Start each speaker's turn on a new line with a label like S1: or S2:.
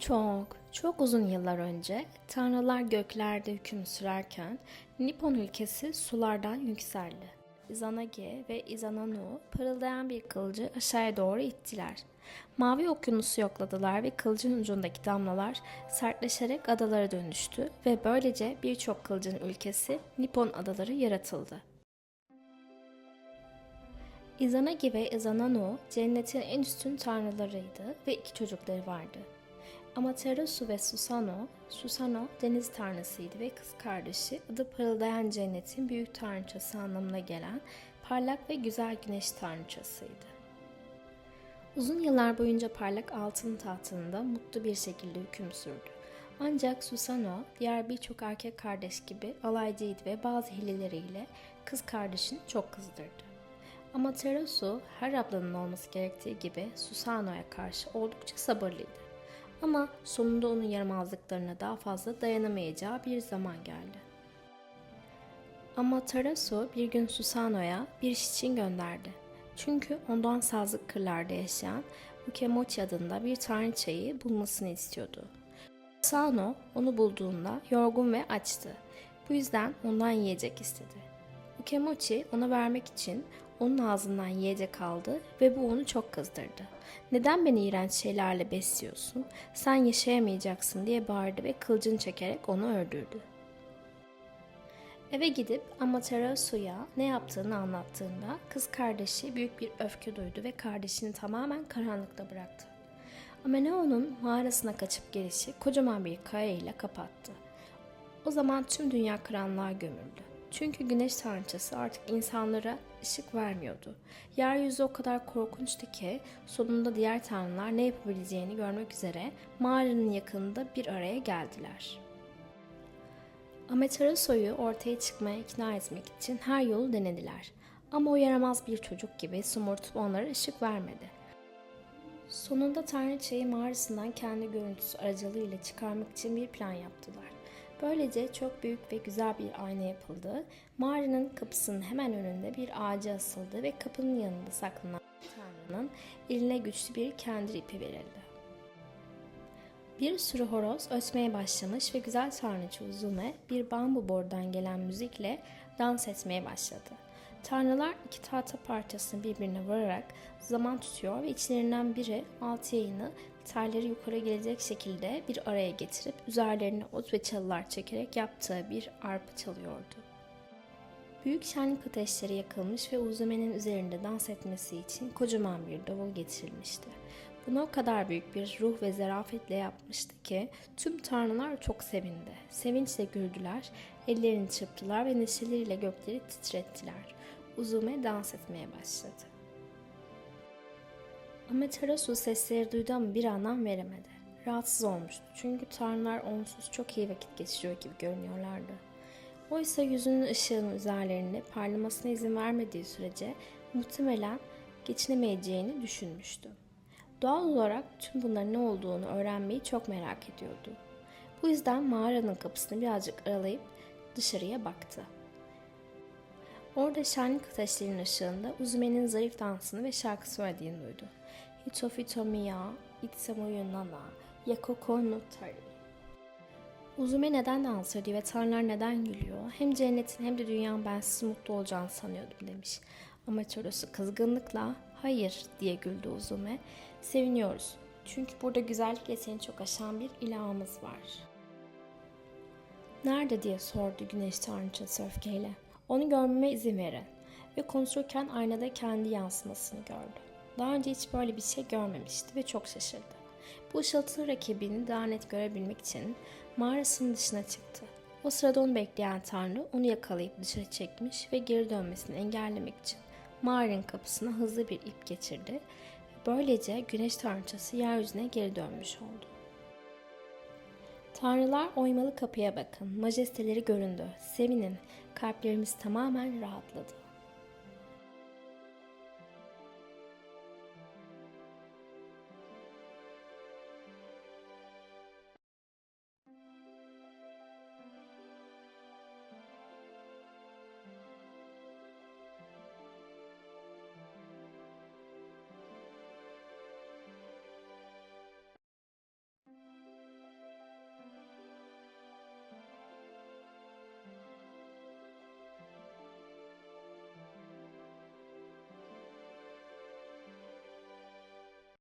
S1: Çok, çok uzun yıllar önce tanrılar göklerde hüküm sürerken Nippon ülkesi sulardan yükseldi. Izanagi ve Izananu parıldayan bir kılıcı aşağıya doğru ittiler. Mavi okyanusu yokladılar ve kılıcın ucundaki damlalar sertleşerek adalara dönüştü ve böylece birçok kılıcın ülkesi Nippon adaları yaratıldı. Izanagi ve Izananu cennetin en üstün tanrılarıydı ve iki çocukları vardı. Amaterasu ve Susano, Susano deniz tanrısıydı ve kız kardeşi adı parıldayan cennetin büyük tanrıçası anlamına gelen parlak ve güzel güneş tanrıçasıydı. Uzun yıllar boyunca parlak altın tahtında mutlu bir şekilde hüküm sürdü. Ancak Susano diğer birçok erkek kardeş gibi alaycıydı ve bazı hileleriyle kız kardeşini çok kızdırdı. Ama Terasu her ablanın olması gerektiği gibi Susano'ya karşı oldukça sabırlıydı. Ama sonunda onun yaramazlıklarına daha fazla dayanamayacağı bir zaman geldi. Ama Tarasu bir gün Susano'ya bir iş için gönderdi. Çünkü ondan sazlık kırlarda yaşayan Ukemochi adında bir tanrıçayı bulmasını istiyordu. Susano onu bulduğunda yorgun ve açtı. Bu yüzden ondan yiyecek istedi. Ukemochi ona vermek için onun ağzından yiyecek aldı ve bu onu çok kızdırdı. Neden beni iğrenç şeylerle besliyorsun? Sen yaşayamayacaksın diye bağırdı ve kılıcını çekerek onu öldürdü. Eve gidip Amaterasu'ya ne yaptığını anlattığında kız kardeşi büyük bir öfke duydu ve kardeşini tamamen karanlıkta bıraktı. Ameneo'nun mağarasına kaçıp gelişi kocaman bir kaya ile kapattı. O zaman tüm dünya karanlığa gömüldü. Çünkü güneş tanrıçası artık insanlara ışık vermiyordu. Yeryüzü o kadar korkunçtu ki sonunda diğer tanrılar ne yapabileceğini görmek üzere mağaranın yakınında bir araya geldiler. Amateraso'yu ortaya çıkmaya ikna etmek için her yolu denediler. Ama o yaramaz bir çocuk gibi somurtup onlara ışık vermedi. Sonunda tanrıçayı mağarasından kendi görüntüsü aracılığıyla çıkarmak için bir plan yaptılar. Böylece çok büyük ve güzel bir ayna yapıldı. Mağaranın kapısının hemen önünde bir ağaca asıldı ve kapının yanında saklanan Tanrı'nın eline güçlü bir kendir ipi verildi. Bir sürü horoz ötmeye başlamış ve güzel tanrıçı Uzume bir bambu bordan gelen müzikle dans etmeye başladı. Tanrılar iki tahta parçasını birbirine vurarak zaman tutuyor ve içlerinden biri altı yayını telleri yukarı gelecek şekilde bir araya getirip üzerlerine ot ve çalılar çekerek yaptığı bir arpa çalıyordu. Büyük şenlik ateşleri yakılmış ve Uzume'nin üzerinde dans etmesi için kocaman bir davul getirilmişti. Bunu o kadar büyük bir ruh ve zarafetle yapmıştı ki tüm tanrılar çok sevindi. Sevinçle güldüler, ellerini çırptılar ve neşeleriyle gökleri titrettiler. Uzume dans etmeye başladı. Amaterasu sesleri duydu ama bir anlam veremedi. Rahatsız olmuştu çünkü tanrılar onsuz çok iyi vakit geçiriyor gibi görünüyorlardı. Oysa yüzünün ışığının üzerlerinde parlamasına izin vermediği sürece muhtemelen geçinemeyeceğini düşünmüştü. Doğal olarak tüm bunların ne olduğunu öğrenmeyi çok merak ediyordu. Bu yüzden mağaranın kapısını birazcık aralayıp dışarıya baktı. Orada şenlik ateşlerinin ışığında Uzume'nin zarif dansını ve şarkı söylediğini duydu. Hitofito miya, itsamuyu nana, yakoko no tari. Uzume neden dans ediyor ve tanrılar neden gülüyor? Hem cennetin hem de dünyanın bensiz mutlu olacağını sanıyordum demiş. Ama Çorosu kızgınlıkla hayır diye güldü Uzume. Seviniyoruz. Çünkü burada güzellikle seni çok aşan bir ilahımız var. Nerede diye sordu güneş tanrıçası öfkeyle. Onu görmeme izin verin. Ve konuşurken aynada kendi yansımasını gördü. Daha önce hiç böyle bir şey görmemişti ve çok şaşırdı. Bu ışıltılı rakibini daha net görebilmek için mağarasının dışına çıktı. O sırada onu bekleyen Tanrı onu yakalayıp dışarı çekmiş ve geri dönmesini engellemek için mağaranın kapısına hızlı bir ip geçirdi. Böylece güneş tanrıçası yeryüzüne geri dönmüş oldu. Tanrılar oymalı kapıya bakın. Majesteleri göründü. Sevinin. Kalplerimiz tamamen rahatladı.